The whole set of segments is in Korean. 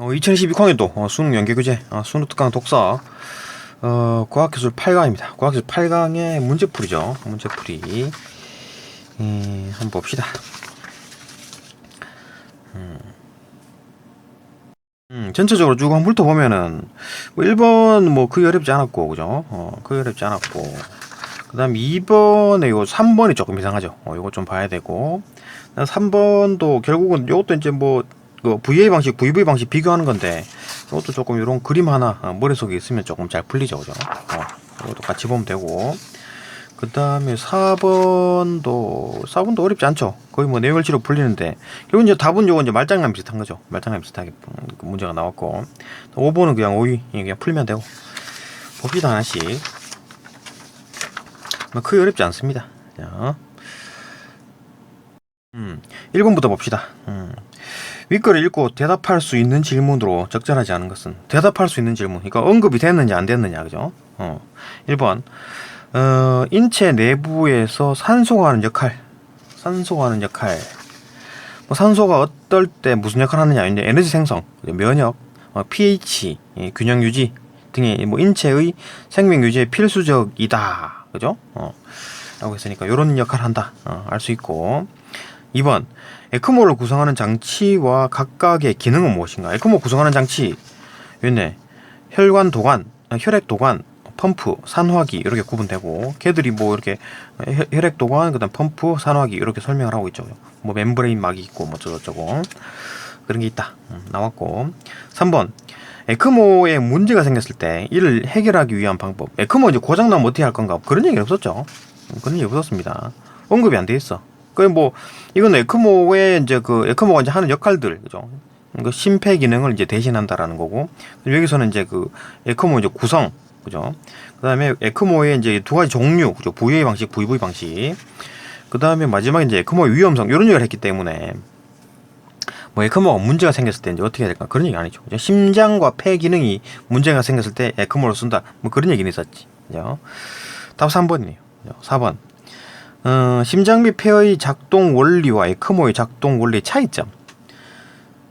어, 2022 광해도 어, 수능 연계교재 어, 수능 특강 독서 어, 과학기술 8강입니다. 과학기술 8강의 문제풀이죠. 문제풀이 음, 한번 봅시다. 음. 음, 전체적으로 쭉 한번 훑어보면은 뭐 1번 뭐 그게 어렵지 않았고 그죠? 어, 그게 어렵지 않았고 그 다음 2번에 이거 3번이 조금 이상하죠. 어, 이거 좀 봐야 되고 3번도 결국은 이것도 이제 뭐 그 VA 방식, VV 방식 비교하는 건데 이것도 조금 이런 그림 하나 어, 머릿속에 있으면 조금 잘 풀리죠, 그죠? 어, 이것도 같이 보면 되고 그 다음에 4번도 4번도 어렵지 않죠. 거의 뭐 내용을치로 풀리는데 결국 이제 답은 요거 이제 말장난 비슷한 거죠. 말장난 비슷하게 그 문제가 나왔고 5번은 그냥 5위 그냥 풀면 되고 봅시다 하나씩. 뭐 크게 어렵지 않습니다. 자. 음, 1번부터 봅시다. 음. 윗글을 읽고 대답할 수 있는 질문으로 적절하지 않은 것은 대답할 수 있는 질문. 그러니까 언급이 됐느냐 안 됐느냐 그죠? 어. 1번. 어, 인체 내부에서 산소가 하는 역할. 산소가 하는 역할. 뭐 산소가 어떨 때 무슨 역할을 하느냐. 이제 에너지 생성, 면역, 어, pH, 예, 균형 유지 등의 뭐 인체의 생명 유지에 필수적이다. 그죠? 어. 라고 했으니까 요런 역할을 한다. 어, 알 수 있고. 2번. 에크모를 구성하는 장치와 각각의 기능은 무엇인가? 에크모 구성하는 장치. 요네. 혈관 도관, 아, 혈액 도관, 펌프, 산화기 이렇게 구분되고 걔들이 뭐 이렇게 혈- 혈액 도관, 그다음 펌프, 산화기 이렇게 설명을 하고 있죠. 뭐 멤브레인 막이 있고 뭐 저저저고 그런 게 있다. 음, 나왔고 3번 에크모에 문제가 생겼을 때 이를 해결하기 위한 방법. 에크모 이제 고장 나면 어떻게 할 건가? 그런 얘기 없었죠. 음, 그런 얘기 없었습니다. 언급이 안 돼 있어. 그뭐 이건 에크모의 이제 그 에크모가 이제 하는 역할들 그죠? 그 심폐 기능을 이제 대신한다라는 거고 여기서는 이제 그 에크모 이제 구성 그죠? 그다음에 에크모의 이제 두 가지 종류 그죠? VA 방식, VV 방식. 그다음에 마지막에 이제 에크모의 위험성 이런 얘기를 했기 때문에 뭐 에크모가 문제가 생겼을 때 이제 어떻게 해야 될까 그런 얘기 아니죠. 그죠? 심장과 폐 기능이 문제가 생겼을 때 에크모를 쓴다 뭐 그런 얘기는 있었지. 그죠? 답 3번이네요. 4번. 어, 심장 및 폐의 작동 원리와 에크모의 작동 원리의 차이점.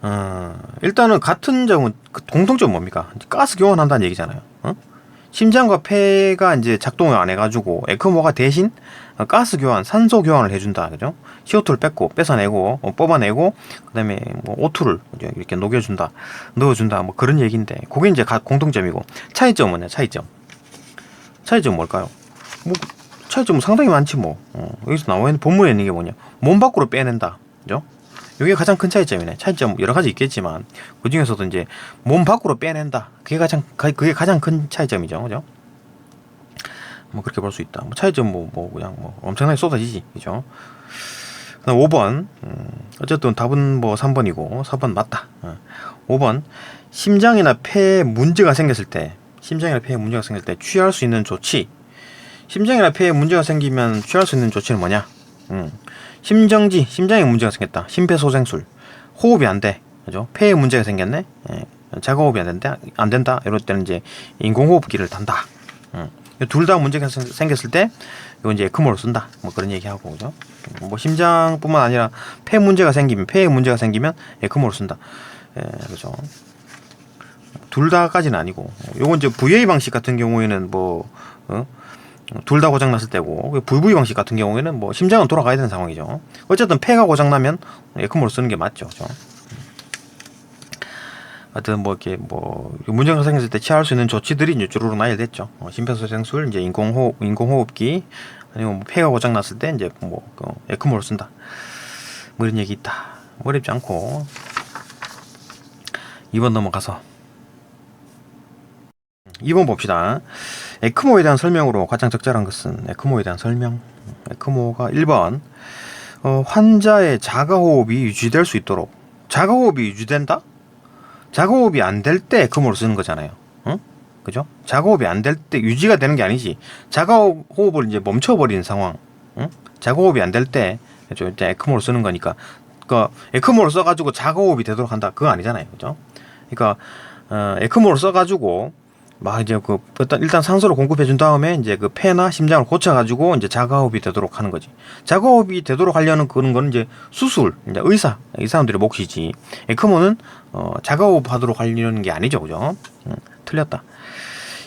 어, 일단은 같은 점은 그 공통점 뭡니까? 가스 교환한다는 얘기잖아요. 어? 심장과 폐가 이제 작동을 안 해가지고 에크모가 대신 어, 가스 교환, 산소 교환을 해준다, 그죠? CO2를 뺏고 뺏어내고 어, 뽑아내고 그다음에 뭐 O2를 이렇게 녹여준다, 넣어준다, 뭐 그런 얘기인데 그게 이제 가- 공통점이고 차이점은? 차이점. 차이점 뭘까요? 뭐 차이점은 상당히 많지 뭐. 어, 여기서 나와 있는 본문에 있는 게 뭐냐? 몸 밖으로 빼낸다, 그죠? 이게 가장 큰 차이점이네. 차이점 여러 가지 있겠지만 그 중에서도 이제 몸 밖으로 빼낸다. 그게 가장 가- 그게 가장 큰 차이점이죠, 그죠? 뭐 그렇게 볼 수 있다. 뭐 차이점 뭐, 뭐 그냥 뭐 엄청나게 쏟아지지, 그죠? 그다음 5번 음, 어쨌든 답은 뭐 3번이고 4번 맞다. 어. 5번 심장이나 폐에 문제가 생겼을 때 심장이나 폐에 문제가 생길 때 취할 수 있는 조치 심장이나 폐에 문제가 생기면 취할 수 있는 조치는 뭐냐? 음. 심정지, 심장에 문제가 생겼다. 심폐소생술. 호흡이 안 돼. 그죠? 폐에 문제가 생겼네. 예. 자가호흡이 안 된다. 안 된다. 이럴 때는 이제 인공호흡기를 단다. 음. 둘다 문제가 생- 생겼을 때 이거 이제 에크모를 쓴다. 뭐 그런 얘기하고 그죠? 뭐 심장뿐만 아니라 폐 문제가 생기면 폐에 문제가 생기면 에크모를 쓴다. 예, 그죠? 둘 다까지는 아니고 요건 이제 VA 방식 같은 경우에는 뭐 어? 둘 다 고장 났을 때고 그 VV 방식 같은 경우에는 뭐 심장은 돌아가야 되는 상황이죠. 어쨌든 폐가 고장 나면 에크모를 쓰는 게 맞죠. 그죠? 하여튼 뭐 이렇게 뭐 문제가 생겼을 때 취할 수 있는 조치들이 이제 주로 나열됐죠. 어, 심폐소생술, 이제 인공호흡, 인공호흡기 아니면 뭐 폐가 고장 났을 때 이제 뭐 그 에크모를 쓴다. 뭐 이런 얘기 있다. 어렵지 않고 2번 넘어가서 2번 봅시다. 에크모에 대한 설명으로 가장 적절한 것은 에크모에 대한 설명. 에크모가 1번 어, 환자의 자가호흡이 유지될 수 있도록 자가호흡이 유지된다? 자가호흡이 안 될 때 에크모를 쓰는 거잖아요. 응? 그죠? 자가호흡이 안 될 때 유지가 되는 게 아니지. 자가호흡을 이제 멈춰버리는 상황. 응? 자가호흡이 안 될 때 에크모를 쓰는 거니까. 그러니까 에크모를 써가지고 자가호흡이 되도록 한다. 그거 아니잖아요. 그죠? 그러니까 어, 에크모를 써가지고 막 이제 그 일단 일단 산소를 공급해 준 다음에 이제 그 폐나 심장을 고쳐 가지고 이제 자가호흡이 되도록 하는 거지. 자가호흡이 되도록 하려는 그런 거는 이제 수술, 이제 의사, 이 사람들의 몫이지. 에크모는 어 자가호흡 하도록 하려는 게 아니죠. 그죠? 음, 틀렸다.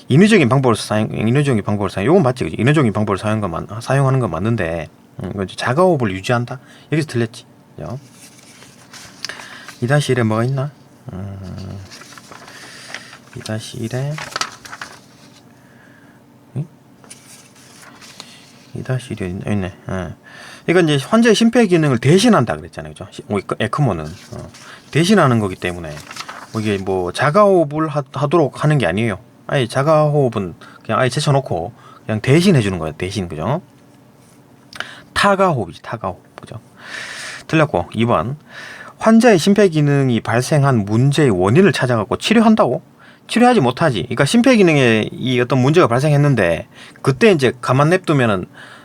인위적인 방법을 사용, 인위적인 방법을 사용, 이건 맞지, 그지? 인위적인 방법을 사용한 건 맞, 사용하는 건 맞는데, 음, 자가호흡을 유지한다? 여기서 틀렸지. 그죠? 이 다시 일에 뭐가 있나? 음, 이 다시 일에 이 다시 일에 있네. 예. 이건 이제 환자의 심폐 기능을 대신한다 그랬잖아요, 그죠? 시- 뭐, 이 에크모는 어, 대신하는 거기 때문에 뭐 이게 뭐 자가호흡을 하, 하도록 하는 게 아니에요. 아예 자가호흡은 그냥 아예 제쳐놓고 그냥 대신 해주는 거예요, 대신 그죠? 타가호흡이지, 타가호흡 그죠? 틀렸고 2번 환자의 심폐 기능이 발생한 문제의 원인을 찾아갖고 치료한다고? 치료하지 못하지. 그러니까 심폐 기능에 이 어떤 문제가 발생했는데 그때 이제 가만 냅두면은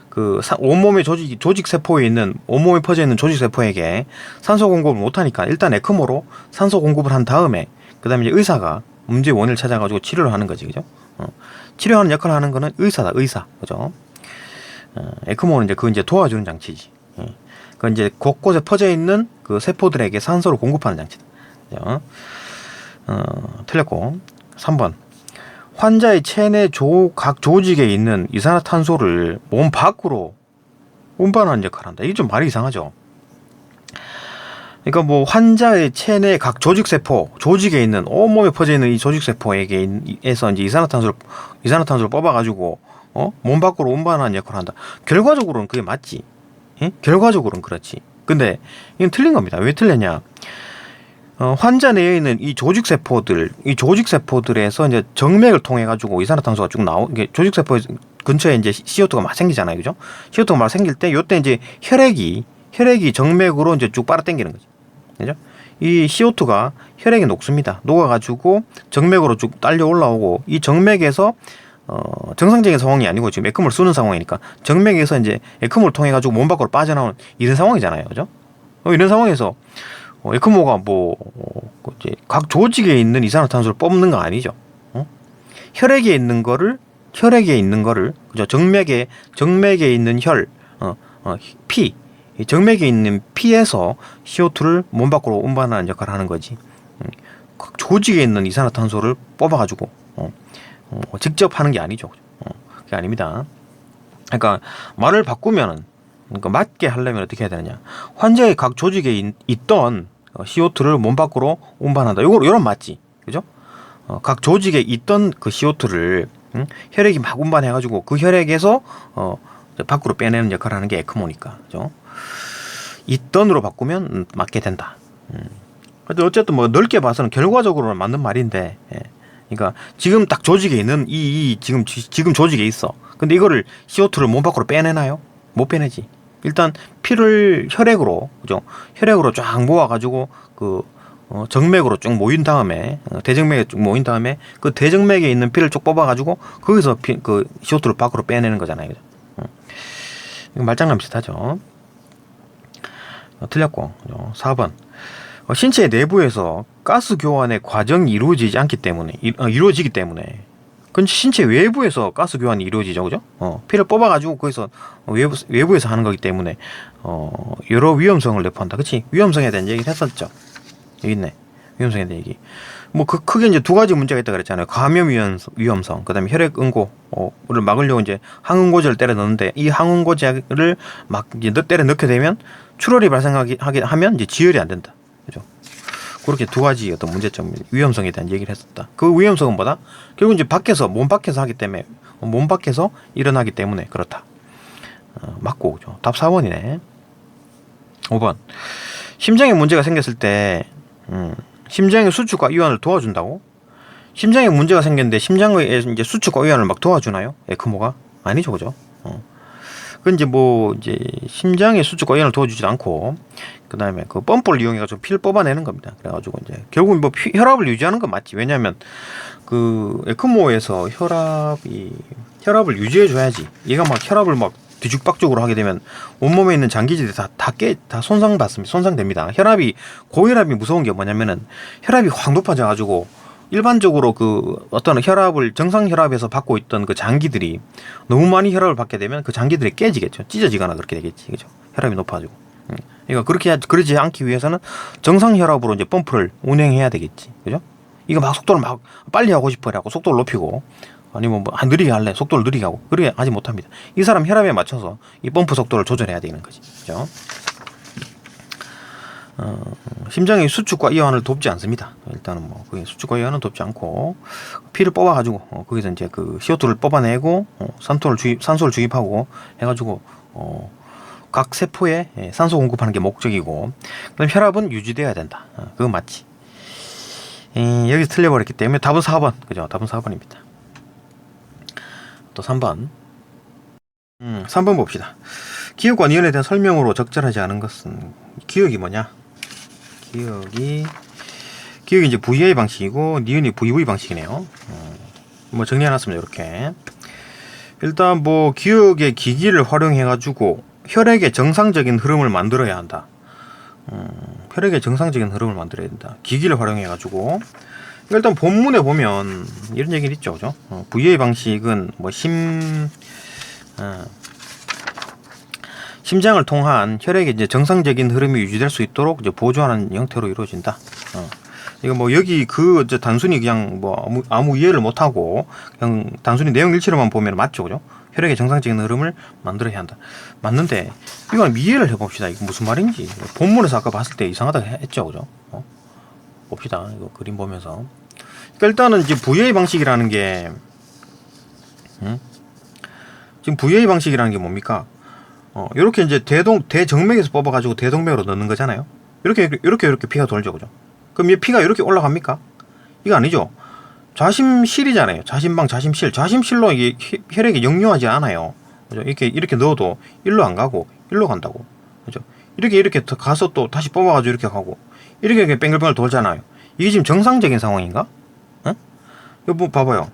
그 사- 온몸의 조직 조직 세포에 있는 온몸에 퍼져 있는 조직 세포에게 산소 공급을 못 하니까 일단 에크모로 산소 공급을 한 다음에 그다음에 이제 의사가 문제 의 원인을 찾아가지고 치료를 하는 거지, 그죠? 어. 치료하는 역할을 하는 거는 의사다, 의사, 그죠? 어, 에크모는 이제 그 이제 도와주는 장치지. 예. 그 이제 곳곳에 퍼져 있는 그 세포들에게 산소를 공급하는 장치다. 그죠? 어, 틀렸고 3번 환자의 체내 조, 각 조직에 있는 이산화탄소를 몸 밖으로 운반하는 역할을 한다. 이게 좀 말이 이상하죠. 그러니까 뭐 환자의 체내 각 조직 세포, 조직에 있는 온몸에 퍼져 있는 이 조직 세포에게에서 이제 이산화탄소를 이산화탄소를 뽑아 가지고 어? 몸 밖으로 운반하는 역할을 한다. 결과적으로는 그게 맞지. 예? 결과적으로는 그렇지. 근데 이건 틀린 겁니다. 왜 틀렸냐? 어, 환자 내에 있는 이 조직 세포들, 이 조직 세포들에서 이제 정맥을 통해 가지고 이산화탄소가 쭉 나오, 이게 조직 세포 근처에 이제 CO2가 막 생기잖아요, 그죠? CO2가 막 생길 때, 요때 이제 혈액이 혈액이 정맥으로 이제 쭉 빨아당기는 거죠, 그죠? 이 CO2가 혈액에 녹습니다. 녹아가지고 정맥으로 쭉 딸려 올라오고 이 정맥에서 어, 정상적인 상황이 아니고 지금 에크모를 쓰는 상황이니까 정맥에서 이제 에크모를 통해 가지고 몸 밖으로 빠져나오는 이런 상황이잖아요, 그죠? 어, 이런 상황에서 어, 에크모가 뭐 어, 그 이제 각 조직에 있는 이산화탄소를 뽑는 거 아니죠. 어? 혈액에 있는 거를 혈액에 있는 거를 그죠? 정맥에 정맥에 있는 혈, 어, 어, 피, 이 정맥에 있는 피에서 CO2를 몸 밖으로 운반하는 역할을 하는 거지. 음, 각 조직에 있는 이산화탄소를 뽑아가지고 어, 어, 직접 하는 게 아니죠. 어, 그게 아닙니다. 그러니까 말을 바꾸면은 그러니까 맞게 하려면 어떻게 해야 되느냐? 환자의 각 조직에 있, 있던 어, CO2를 몸 밖으로 운반한다. 요거 요런 맞지, 그죠? 어, 각 조직에 있던 그 CO2를 음? 혈액이 막 운반해 가지고 그 혈액에서 어, 밖으로 빼내는 역할을 하는 게 에크모니까, 그죠? 있던으로 바꾸면 음, 맞게 된다. 음. 근데 어쨌든 뭐 넓게 봐서는 결과적으로는 맞는 말인데, 예. 그러니까 지금 딱 조직에 있는 이, 이 지금 지- 지금 조직에 있어. 근데 이거를 CO2를 몸 밖으로 빼내나요? 못 빼내지. 일단 피를 혈액으로 그죠? 혈액으로 쫙 모아 가지고 그 어, 정맥으로 쭉 모인 다음에 어, 대정맥에 쭉 모인 다음에 그 대정맥에 있는 피를 쭉 뽑아 가지고 거기서 피, 그 CO2를 밖으로 빼내는 거잖아요. 그죠? 어. 말장난 비슷하죠. 어, 틀렸고 어, 4번 어, 신체 내부에서 가스 교환의 과정이 이루어지지 않기 때문에 이, 어, 이루어지기 때문에 그건 신체 외부에서 가스 교환이 이루어지죠, 그죠? 어, 피를 뽑아가지고 거기서 어, 외부 외부에서 하는 거기 때문에 어, 여러 위험성을 내포한다, 그렇지? 위험성에 대한 얘기를 했었죠. 여기 있네, 위험성에 대한 얘기. 뭐 그 크게 이제 두 가지 문제가 있다 그랬잖아요. 감염 위험성, 그다음에 혈액 응고를 막으려고 이제 항응고제를 때려 넣는데 이 항응고제를 막 이제 넣- 때려 넣게 되면 출혈이 발생하게 하게 하면 이제 지혈이 안 된다, 그죠? 그렇게 두 가지 어떤 문제점 위험성에 대한 얘기를 했었다. 그 위험성은 뭐다? 결국 이제 밖에서 몸 밖에서 하기 때문에 몸 밖에서 일어나기 때문에 그렇다. 어, 맞고 그죠. 답 4번이네. 5번. 심장에 문제가 생겼을 때 음, 심장의 수축과 이완을 도와준다고? 심장에 문제가 생겼는데 심장의 이제 수축과 이완을 막 도와주나요? 에크모가 아니죠, 그죠? 어. 그 이제 뭐 이제 심장의 수축과 이완을 도와주지도 않고 그다음에 그 펌프를 이용해 가지고 피를 뽑아내는 겁니다. 그래가지고 이제 결국 뭐 피- 혈압을 유지하는 건 맞지. 왜냐하면 그 에크모에서 혈압이 혈압을 유지해 줘야지. 얘가 막 혈압을 막 뒤죽박죽으로 하게 되면 온몸에 있는 장기질이 다다깨다 손상 받습니다. 손상됩니다. 혈압이 고혈압이 무서운 게 뭐냐면은 혈압이 확 높아져 가지고 일반적으로 그 어떤 혈압을 정상 혈압에서 받고 있던 그 장기들이 너무 많이 혈압을 받게 되면 그 장기들이 깨지겠죠. 찢어지거나 그렇게 되겠지. 그죠? 혈압이 높아지고. 음. 그러니까 그렇게 하- 그러지 않기 위해서는 정상 혈압으로 이제 펌프를 운행해야 되겠지. 그죠? 이거 막 속도를 막 빨리 하고 싶어라고 속도를 높이고 아니면 뭐 아, 느리게 할래 속도를 느리게 하고 그렇게 하지 못합니다. 이 사람 혈압에 맞춰서 이 펌프 속도를 조절해야 되는 거지. 그죠? 어, 심장의 수축과 이완을 돕지 않습니다. 일단은 뭐 그게 수축과 이완은 돕지 않고 피를 뽑아가지고 어, 거기서 이제 그 CO2를 뽑아내고 어, 산소를 주입 산소를 주입하고 해가지고 어, 각 세포에 예, 산소 공급하는 게 목적이고 그다음 혈압은 유지돼야 된다. 어, 그거 맞지. 에, 여기서 틀려버렸기 때문에 답은 4번 그죠? 답은 4번입니다. 또 3번. 음, 3번 봅시다. 기억과 니은에 대한 설명으로 적절하지 않은 것은 기억이 뭐냐? 기억이 기억이 이제 VI 방식이고 니은이 VV 방식이네요. 어, 뭐 정리해놨습니다. 이렇게 일단 뭐 기억의 기기를 활용해 가지고 혈액의 정상적인 흐름을 만들어야 한다. 음, 혈액의 정상적인 흐름을 만들어야 된다. 기기를 활용해 가지고 일단 본문에 보면 이런 얘기는 있죠, 그죠? 어, VA 방식은 뭐 심 어, 심장을 통한 혈액의 이제 정상적인 흐름이 유지될 수 있도록 이제 보조하는 형태로 이루어진다. 어. 이거 뭐 여기 그 이제 단순히 그냥 뭐 아무, 아무 이해를 못 하고 그냥 단순히 내용 일치로만 보면 맞죠, 그죠? 혈액의 정상적인 흐름을 만들어야 한다. 맞는데 이건 이해를 해봅시다. 이거 무슨 말인지 본문에서 아까 봤을 때 이상하다 했죠, 그죠? 어? 봅시다. 이거 그림 보면서. 그러니까 일단은 이제 VA 방식이라는 게 음? 지금 VA 방식이라는 게 뭡니까? 어, 이렇게 이제 대동 대정맥에서 뽑아가지고 대동맥으로 넣는 거잖아요. 이렇게 이렇게 이렇게 피가 돌죠, 그죠? 그럼 이 피가 이렇게 올라갑니까? 이거 아니죠. 좌심실이잖아요. 좌심방, 좌심실, 좌심실로 이게 혈- 혈액이 역류하지 않아요. 그죠? 이렇게 이렇게 넣어도 일로 안 가고 일로 간다고, 그죠? 이렇게 이렇게 더 가서 또 다시 뽑아가지고 이렇게 가고 이렇게 이렇게 뱅글뱅글 돌잖아요. 이게 지금 정상적인 상황인가? 응? 이거 뭐 봐봐요.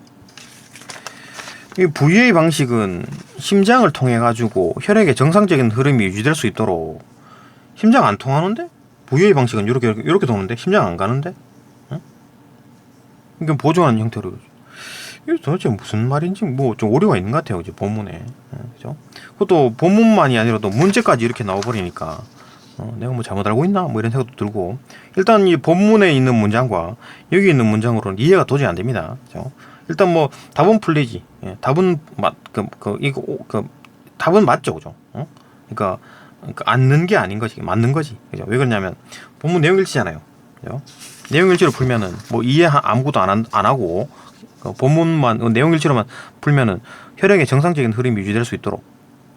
이 VA 방식은 심장을 통해 가지고 혈액의 정상적인 흐름이 유지될 수 있도록 심장 안 통하는데? VA 방식은 이렇게 이렇게, 이렇게 도는데? 심장 안 가는데? 응? 이게 보조하는 형태로 이게 도대체 무슨 말인지 뭐 좀 오류가 있는 것 같아요 이제 본문에. 응, 그죠? 그것도 본문만이 아니라도 문제까지 이렇게 나와버리니까 어, 내가 뭐 잘못 알고 있나? 뭐 이런 생각도 들고. 일단 이 본문에 있는 문장과 여기 있는 문장으로는 이해가 도저히 안 됩니다. 그죠 일단 뭐 답은 풀리지. 예, 답은 맞그 그 이거 오- 그 답은 맞죠, 그죠? 어? 그러니까 그러니까 앉는 게 아닌 거지, 맞는 거지, 그죠? 왜 그러냐면 본문 내용 일치잖아요, 그죠? 내용 일치로 풀면은 뭐 이해 하- 아무것도 안, 한- 안 하고 그 본문만 그 내용 일치로만 풀면은 혈액의 정상적인 흐름이 유지될 수 있도록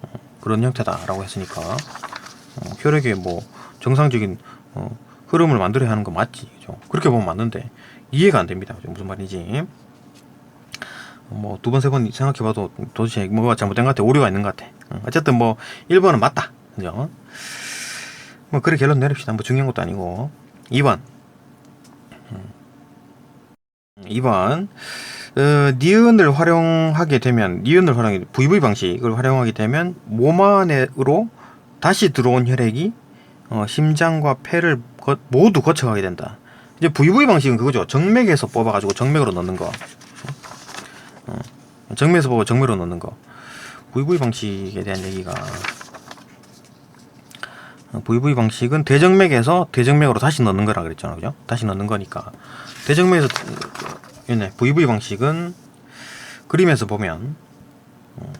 어, 그런 형태다라고 했으니까 어, 혈액의 뭐 정상적인 어, 흐름을 만들어야 하는 거 맞지, 그죠? 그렇게 보면 맞는데 이해가 안 됩니다, 그죠? 무슨 말인지. 뭐 두 번 세 번 생각해봐도 도대체 뭐가 잘못된 것 같아? 오류가 있는 것 같아. 어, 어쨌든 뭐 1번은 맞다. 그죠? 뭐 그래 결론 내립시다. 뭐 중요한 것도 아니고. 2번. 2번. 어, 니은을 활용하게 되면 니은을 활용하게 VV 방식을 활용하게 되면 몸 안으로 다시 들어온 혈액이 어, 심장과 폐를 거- 모두 거쳐가게 된다. 이제 VV 방식은 그거죠. 정맥에서 뽑아가지고 정맥으로 넣는 거 정면에서 보고 정면으로 넣는 거. VV 방식에 대한 얘기가. 어, VV 방식은 대정맥에서 대정맥으로 다시 넣는 거라 그랬잖아 그죠? 다시 넣는 거니까. 대정맥에서 VV 방식은 그림에서 보면 어,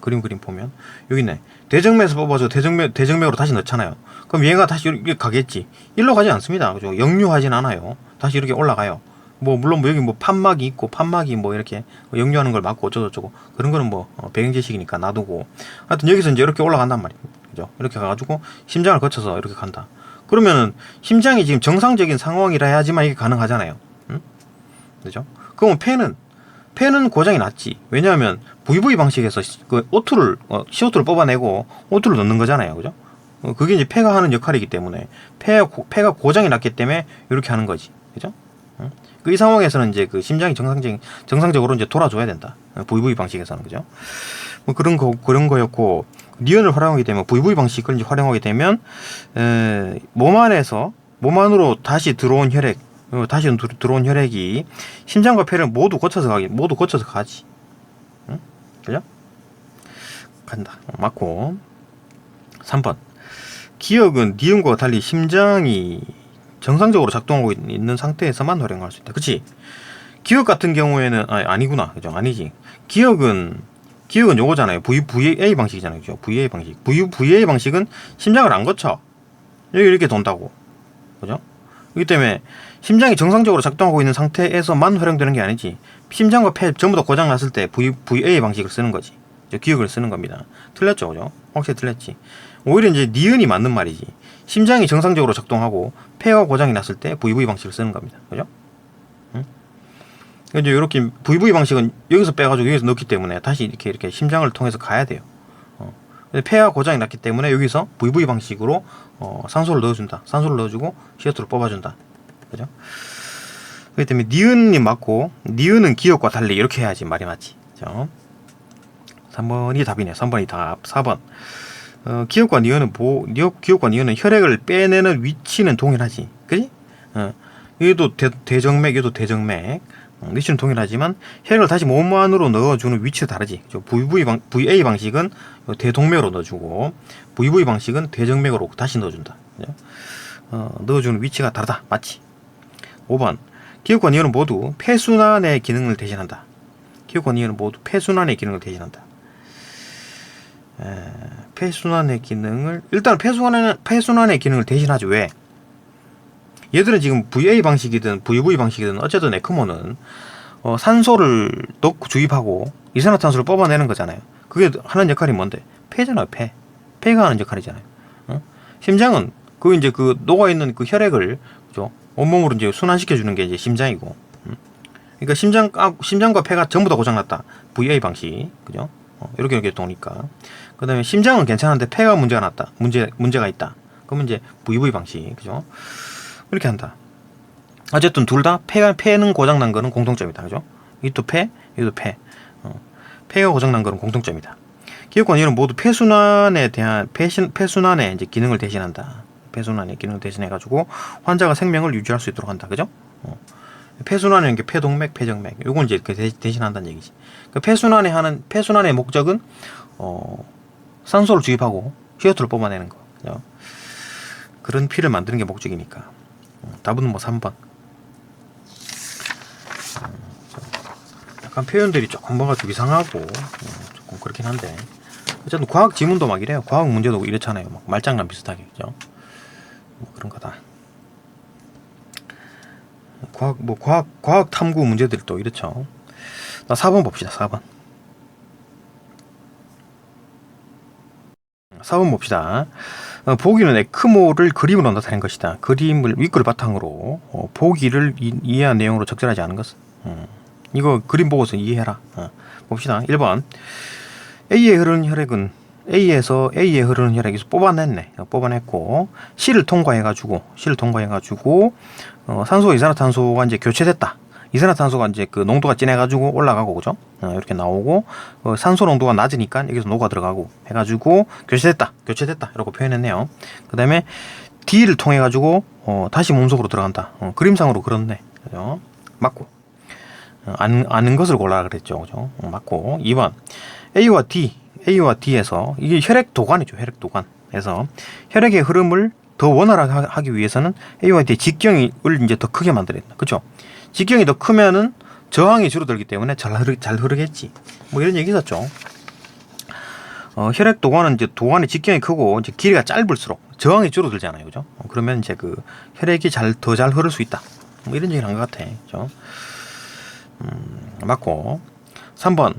그림 그림 보면. 여기 있네. 대정맥에서 뽑아서 대정맥 대정맥으로 다시 넣잖아요. 그럼 얘가 다시 이렇게 가겠지. 일로 가지 않습니다. 그죠? 역류하진 않아요. 다시 이렇게 올라가요 뭐 물론 뭐 여기 뭐 판막이 있고 판막이 뭐 이렇게 역류하는 걸 막고 어쩌고저쩌고 그런 거는 뭐 어, 배경 지식이니까 놔두고. 하여튼 여기서 이제 이렇게 올라간단 말입니다 그죠? 이렇게 가가지고 심장을 거쳐서 이렇게 간다. 그러면은 심장이 지금 정상적인 상황이라 해야지만 이게 가능하잖아요. 응? 그죠? 그러면 폐는? 폐는 고장이 났지. 왜냐하면 VV 방식에서 시- 그 O2를 어, CO2를 뽑아내고 O2를 넣는 거잖아요. 그죠? 어, 그게 이제 폐가 하는 역할이기 때문에 폐 폐가 고장이 났기 때문에 이렇게 하는 거지. 그죠 그 이 상황에서는 이제 그 심장이 정상적인 정상적으로 이제 돌아줘야 된다. 어, VV 방식에서는 그죠? 뭐 그런 거 그런 거였고 니은을 활용하게 되면 VV 방식을 이제 활용하게 되면 에, 몸 안에서 몸 안으로 다시 들어온 혈액 어, 다시 들- 들어온 혈액이 심장과 폐를 모두 거쳐서 가기 모두 거쳐서 가지 응? 그죠? 간다 어, 맞고 3번 기억은 니은과 달리 심장이 정상적으로 작동하고 있- 있는 상태에서만 활용할 수 있다. 그치? 기억 같은 경우에는 아니, 아니구나. 그죠? 아니지. 기억은 기억은 요거잖아요. V, VA 방식이잖아요. 그죠? VA 방식. V, VA 방식은 심장을 안 거쳐. 여기 이렇게 돈다고. 그죠? 그렇기 때문에 심장이 정상적으로 작동하고 있는 상태에서만 활용되는 게 아니지. 심장과 폐 전부 다 고장 났을 때 v, VA 방식을 쓰는 거지. 기억을 쓰는 겁니다. 틀렸죠? 그죠? 확실히 틀렸지 오히려 이제 니은이 맞는 말이지 심장이 정상적으로 작동하고 폐가 고장이 났을 때 VV 방식을 쓰는 겁니다 그죠 이제 이렇게 VV 방식은 여기서 빼가지고 여기서 넣기 때문에 다시 이렇게 이렇게 심장을 통해서 가야 돼요. 어. 폐하 고장이 났기 때문에 여기서 VV 방식으로 어, 산소를 넣어준다. 산소를 넣어주고 CO2를 뽑아준다. 그죠? 그렇기 때문에 니은이 맞고 니은은 기억과 달리 이렇게 해야지 말이 맞지. 그죠? 3번이 답이네. 3번이 답. 4번. 어, 기억과 니은은 뭐, 기억, 기억과 니은은 혈액을 빼내는 위치는 동일하지. 그지? 어. 얘도 대, 대정맥, 얘도 대정맥. 어, 위치는 동일하지만 혈액을 다시 몸 안으로 넣어주는 위치가 다르지. 저 VV 방, VA 방식은 대동맥으로 넣어주고 VV 방식은 대정맥으로 다시 넣어준다. 그죠? 어, 넣어주는 위치가 다르다. 맞지? 5번 기억과 니은은 모두 폐순환의 기능을 대신한다. 기억과 니은은 모두 폐순환의 기능을 대신한다. 에, 폐순환의 기능을 일단 폐순환의 폐순환의 기능을 대신하지 왜? 얘들은 지금 VA 방식이든 VV 방식이든 어쨌든 에크모는 어, 산소를 넣고 주입하고 이산화탄소를 뽑아내는 거잖아요. 그게 하는 역할이 뭔데? 폐잖아요, 폐. 폐가 하는 역할이잖아요. 어? 심장은 그 이제 그 녹아 있는 그 혈액을 그죠? 온몸으로 이제 순환시켜 주는 게 이제 심장이고. 음? 그러니까 심장 아, 심장과 폐가 전부 다 고장났다. VA 방식, 그죠? 어, 이렇게 이렇게 도니까. 그 다음에 심장은 괜찮은데 폐가 문제가 났다. 문제 문제가 있다. 그러면 이제 VV 방식, 그죠? 이렇게 한다. 어쨌든 둘 다 폐가 폐는 고장 난 거는 공통점이다. 그죠? 이또 폐, 이도 폐. 어, 폐가 고장 난 거는 공통점이다. 기억과 이는 모두 폐순환에 대한 폐신, 폐순환의 이제 기능을 대신한다. 폐순환의 기능을 대신해 가지고 환자가 생명을 유지할 수 있도록 한다. 그죠? 어. 폐순환은 게 폐동맥, 폐정맥. 요건 이제 그 대- 대신한다는 얘기지. 그 폐순환에 하는 폐순환의 목적은 어, 산소를 주입하고 CO2를 뽑아내는 거. 그죠? 그런 피를 만드는 게 목적이니까. 어, 답은 뭐 3번. 약간 표현들이 조금 뭐가 좀 이상하고 어, 조금 그렇긴 한데 어쨌든 과학 지문도 막 이래요. 과학 문제도 이렇잖아요. 막 말장난 비슷하게 그죠? 뭐 그런 거다. 과학 뭐 과학 과학 탐구 문제들이 또 이렇죠. 나 4번 봅시다. 4번. 4번 봅시다. 어, 보기는 에크모를 그림으로 나타낸 것이다. 그림을 윗글 바탕으로 어, 보기를 이, 이해한 내용으로 적절하지 않은 것은. 음. 이거 그림 보고서 이해해라. 어. 봅시다. 1번. A에 흐르는 혈액은 A에서 A에 흐르는 혈액에서 뽑아냈네. 어, 뽑아냈고 C를 통과해가지고 C를 통과해가지고 어, 산소 이산화탄소가 이제 교체됐다. 이산화탄소가 이제 그 농도가 진해가지고 올라가고 그죠? 어, 이렇게 나오고 어, 산소 농도가 낮으니까 여기서 녹아 들어가고 해가지고 교체됐다, 교체됐다 이라고 표현했네요. 그다음에 D를 통해 가지고 어, 다시 몸속으로 들어간다. 어, 그림상으로 그렇네, 그죠? 맞고 어, 아는, 아는 것을 골라 그랬죠, 그죠? 어, 맞고 2번 A와 D, A와 D에서 이게 혈액 도관이죠, 혈액 도관에서 혈액의 흐름을 더 원활하게 하- 하기 위해서는 A와 D 직경을 이제 더 크게 만들어야 된다, 그죠? 직경이 더 크면은 저항이 줄어들기 때문에 잘, 흐르, 잘 흐르겠지. 뭐 이런 얘기 있었죠. 어, 혈액 도관은 이제 도관의 직경이 크고 이제 길이가 짧을수록 저항이 줄어들잖아요, 그죠? 어, 그러면 이제 그 혈액이 잘 더 잘 흐를 수 있다. 뭐 이런 얘기를 한 것 같아, 그죠? 음, 맞고 3번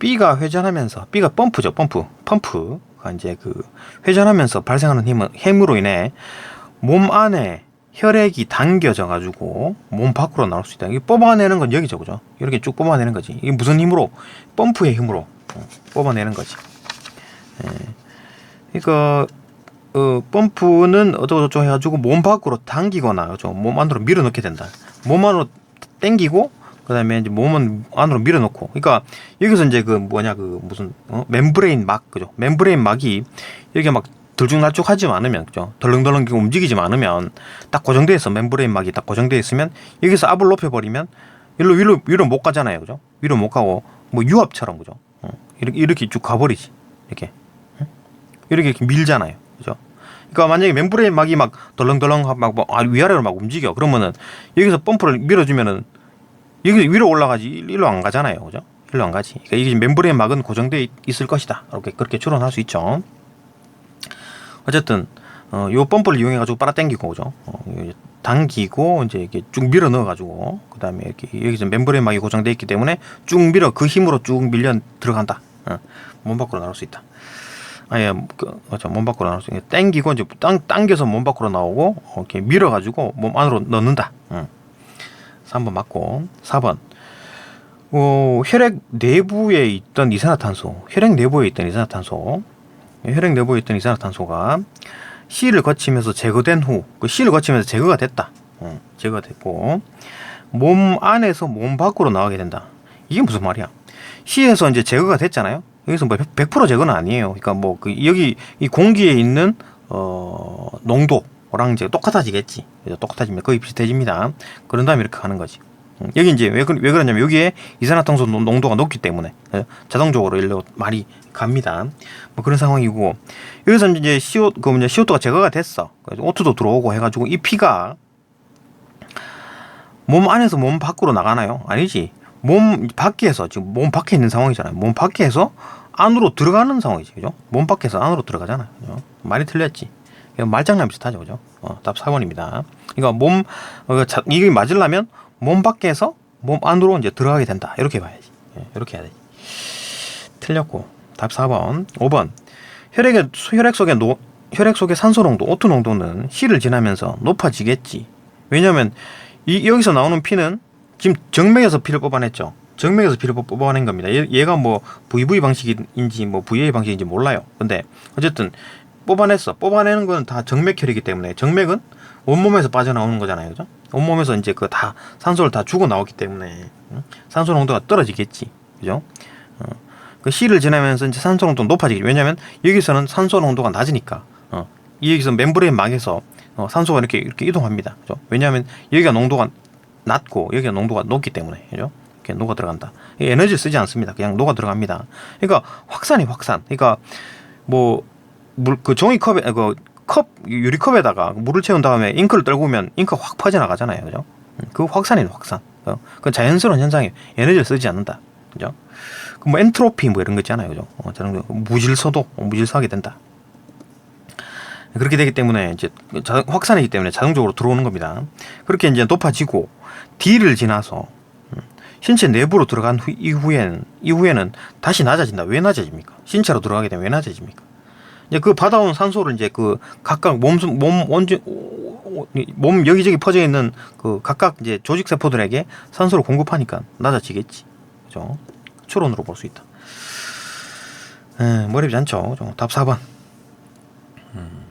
B가 회전하면서 B가 펌프죠, 펌프, 펌프가 이제 그 회전하면서 발생하는 힘은 힘으로 인해 몸 안에 혈액이 당겨져 가지고 몸 밖으로 나올 수 있다. 이게 뽑아내는 건 여기죠, 그죠? 이렇게 쭉 뽑아내는 거지. 이게 무슨 힘으로? 펌프의 힘으로 어, 뽑아내는 거지. 예. 그러니까 어, 펌프는 어쩌고저쩌고 해가지고 몸 밖으로 당기거나 그죠? 몸 안으로 밀어넣게 된다. 몸 안으로 당기고 그다음에 이제 몸은 안으로 밀어넣고. 그러니까 여기서 이제 그 뭐냐 그 무슨 어? 멤브레인 막 그죠? 멤브레인 막이 여기 막 들쭉날쭉 하지 않으면 그죠? 덜렁덜렁 움직이지 않으면 딱 고정돼 있어 멤브레인 막이 딱 고정돼 있으면 여기서 압을 높여버리면 일로 위로 위로 못 가잖아요 그죠? 위로 못 가고 뭐 유압처럼 그죠? 어, 이렇게 이렇게 쭉 가버리지 이렇게. 응? 이렇게, 이렇게 밀잖아요 그죠? 그러니까 만약에 멤브레인 막이 막 덜렁덜렁 막 뭐, 아, 위아래로 막 움직여. 그러면은 여기서 펌프를 밀어주면은 여기 위로 올라가지 일로 안 가잖아요 그죠? 일로 안 가지. 그러니까 이게 멤브레인 막은 고정돼 있- 있을 것이다. 이렇게 그렇게 추론할 수 있죠 어쨌든 어, 요 펌프를 이용해 가지고 빨아당기고 그죠? 어, 당기고 이제 이렇게 쭉 밀어 넣어 가지고 그 다음에 이렇게 여기서 멤브레인 막이 고정돼 있기 때문에 쭉 밀어 그 힘으로 쭉 밀려 들어간다. 어, 몸 밖으로 나올 수 있다. 아예 그, 맞아 몸 밖으로 나올 수 있게 당기고 이제 땅 당겨서 몸 밖으로 나오고 어, 이렇게 밀어 가지고 몸 안으로 넣는다. 응. 3번 맞고. 4번. 어, 혈액 내부에 있던 이산화탄소 혈액 내부에 있던 이산화탄소 혈액 내부에 있던 이산화탄소가 C를 거치면서 제거된 후, 그 C를 거치면서 제거가 됐다. 어, 제거가 됐고, 몸 안에서 몸 밖으로 나가게 된다. 이게 무슨 말이야? C에서 이제 제거가 됐잖아요. 여기서 뭐 100% 제거는 아니에요. 그러니까 뭐 그 여기 이 공기에 있는 어 농도랑 이제 똑같아지겠지. 똑같아지면 거의 비슷해집니다. 그런 다음에 이렇게 가는 거지. 음, 여기 이제 왜, 그, 왜 그러냐면 여기에 이산화탄소 농- 농도가 높기 때문에 예, 자동적으로 일로 말이 갑니다. 뭐 그런 상황이고 여기서 이제 CO 그 뭐냐 CO2가 제거가 됐어. O2도 들어오고 해가지고 이 피가 몸 안에서 몸 밖으로 나가나요? 아니지. 몸 밖에서 지금 몸 밖에 있는 상황이잖아요. 몸 밖에서 안으로 들어가는 상황이지, 그죠? 몸 밖에서 안으로 들어가잖아요. 그죠? 말이 틀렸지. 말장난 비슷하죠, 그죠? 어, 답 4번입니다. 그러니까 몸 어, 자, 이게 맞으려면 몸 밖에서 몸 안으로 이제 들어가게 된다. 이렇게 봐야지. 예, 이렇게 해야 되지. 틀렸고 답 4번. 5번. 혈액의 혈액 속의 노, 혈액 속의 산소 농도 오투 농도는 C를 지나면서 높아지겠지. 왜냐하면 이 여기서 나오는 피는 지금 정맥에서 피를 뽑아냈죠. 정맥에서 피를 뽑- 뽑아낸 겁니다. 얘, 얘가 뭐 VV 방식인지 뭐 VA 방식인지 몰라요. 근데 어쨌든 뽑아냈어. 뽑아내는 건 다 정맥혈이기 때문에 정맥은 온몸에서 빠져나오는 거잖아요. 그죠? 온몸에서 이제 그 다 산소를 다 주고 나오기 때문에 응? 산소 농도가 떨어지겠지. 그죠 그 C를 지나면서 이제 산소 농도가 높아지겠죠. 왜냐하면 여기서는 산소 농도가 낮으니까. 어. 이 여기서 멤브레인 막에서 어, 산소가 이렇게 이렇게 이동합니다. 그죠? 왜냐하면 여기가 농도가 낮고 여기가 농도가 높기 때문에 그죠? 이렇게 녹아 들어간다. 이 에너지 쓰지 않습니다. 그냥 녹아 들어갑니다. 그러니까 확산이 확산. 그러니까 뭐 물 그 종이컵에 그 컵 유리컵에다가 물을 채운 다음에 잉크를 떨구면 잉크 확 퍼져나가잖아요. 그죠? 음, 그 확산이 확산. 어. 그 자연스러운 현상이에요. 에너지를 쓰지 않는다. 그죠? 그뭐 엔트로피 뭐 이런 거 있잖아요, 그죠? 어, 거 무질서도 어, 무질서하게 된다. 그렇게 되기 때문에 이제 자- 확산이기 때문에 자동적으로 들어오는 겁니다. 그렇게 이제 높아지고 D를 지나서 음, 신체 내부로 들어간 후, 이후에는 이후에는 다시 낮아진다. 왜 낮아집니까? 신체로 들어가게 되면 왜 낮아집니까? 이제 그 받아온 산소를 이제 그 각각 몸, 몸몸 여기저기 퍼져 있는 그 각각 이제 조직 세포들에게 산소를 공급하니까 낮아지겠지. 그죠? 추론으로 볼 수 있다. 에, 머리지 않죠. 그죠? 답 4번. 음.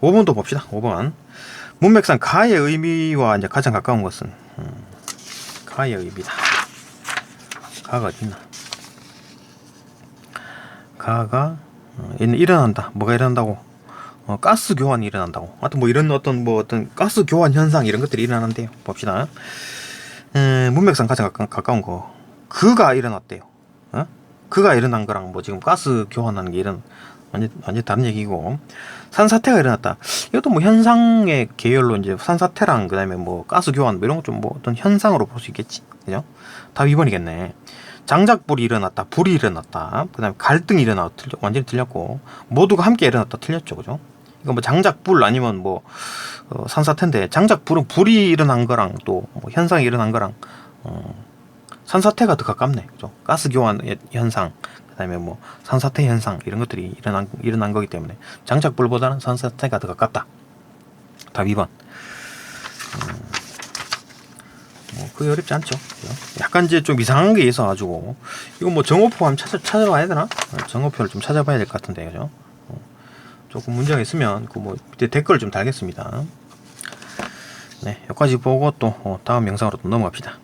5번도 봅시다. 5번. 문맥상 가의 의미와 이제 가장 가까운 것은 음, 가의 의미다. 가가 어디 있나? 가가 어, 일- 일어난다. 뭐가 일어난다고? 어, 가스 교환이 일어난다고. 하여튼 뭐 이런 어떤 뭐 어떤 가스 교환 현상 이런 것들이 일어나는데요. 봅시다. 에, 문맥상 가장 가까, 가까운 거. 그가 일어났대요. 어? 그가 일어난 거랑 뭐 지금 가스 교환하는 게 이런 완전 완전 다른 얘기고 산사태가 일어났다. 이것도 뭐 현상의 계열로 이제 산사태랑 그다음에 뭐 가스 교환 뭐 이런 거 좀 뭐 어떤 현상으로 볼 수 있겠지. 그죠? 답 2번이겠네. 장작불이 일어났다. 불이 일어났다. 그다음에 갈등이 일어났다. 틀려, 완전히 틀렸고 모두가 함께 일어났다. 틀렸죠. 그죠? 이거 뭐 장작불 아니면 뭐 어, 산사태인데 장작불은 불이 일어난 거랑 또 뭐 현상이 일어난 거랑 어, 산사태가 더 가깝네. 그죠? 가스 교환 현상, 그다음에 뭐 산사태 현상 이런 것들이 일어난 일어난 거기 때문에 장작불보다는 산사태가 더 가깝다. 답 2번. 음, 뭐 그게 어렵지 않죠. 그죠? 약간 이제 좀 이상한 게 있어가지고 이거 뭐 정오표 한번 찾아 찾아봐야 되나? 어, 정오표를 좀 찾아봐야 될 것 같은데 그죠? 어, 조금 문제가 있으면 그 뭐 밑에 댓글 좀 달겠습니다. 네, 여기까지 보고 또 어, 다음 영상으로 또 넘어갑시다.